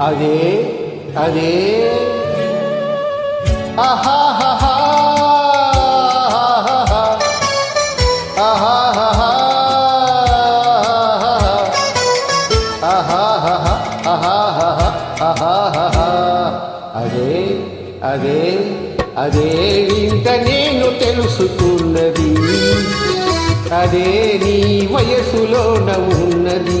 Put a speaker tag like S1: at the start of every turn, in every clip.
S1: అదే అదే ఆహాహా అదే అదే అదే ఇంత నేను తెలుసుకున్నది. అదే నీ వయసులోన ఉన్నది.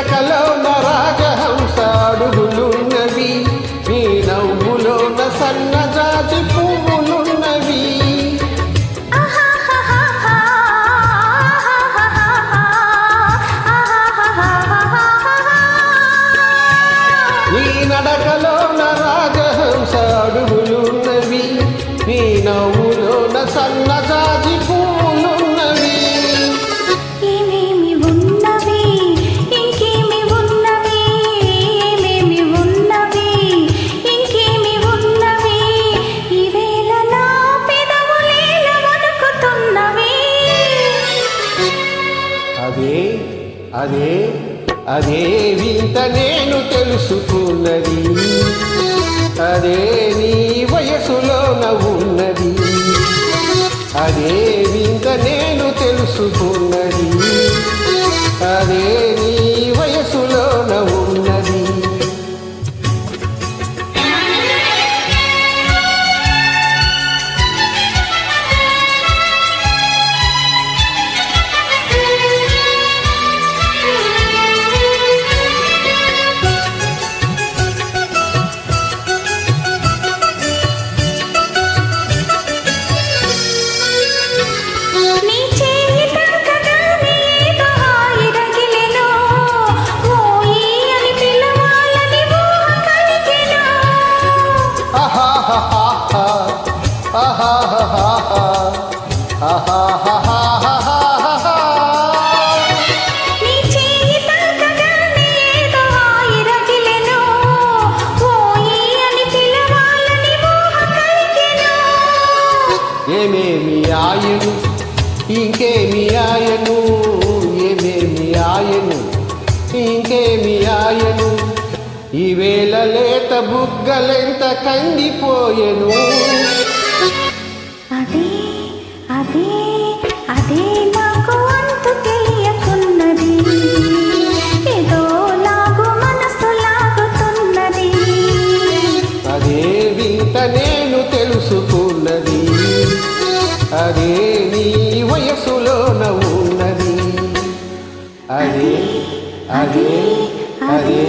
S1: నీ నడకలో రాజహంస అడుగులున్నవి నీ నవ్వులోన సన్నజాజి పువ్వులున్నవి. మీ నడకలోన రాజహంస అడుగులున్నవి నీ నవ్వులోన సన్నజాజి అదే అదే వింత నేను తెలుసుకున్నది. అదే నీ వయసులో ఉన్నది అదే వింత నేను తెలుసుకున్నది. ఏమేమి ఆయను? ఇంకేమి ఆయను? ఏమేమి ఆయను? ఇంకేమి ఆయను? ఈవేళ లేత బుగ్గలెంత కందిపోయెను?
S2: అదే అదే అదే నాకు అంతు తెలియకున్నది. ఏదో లాగు మనసు లాగుతున్నది.
S1: అదే వింత నేను తెలుసుకున్నది. అదే నీ వయసులోన ఉన్నది అదే అదే అదే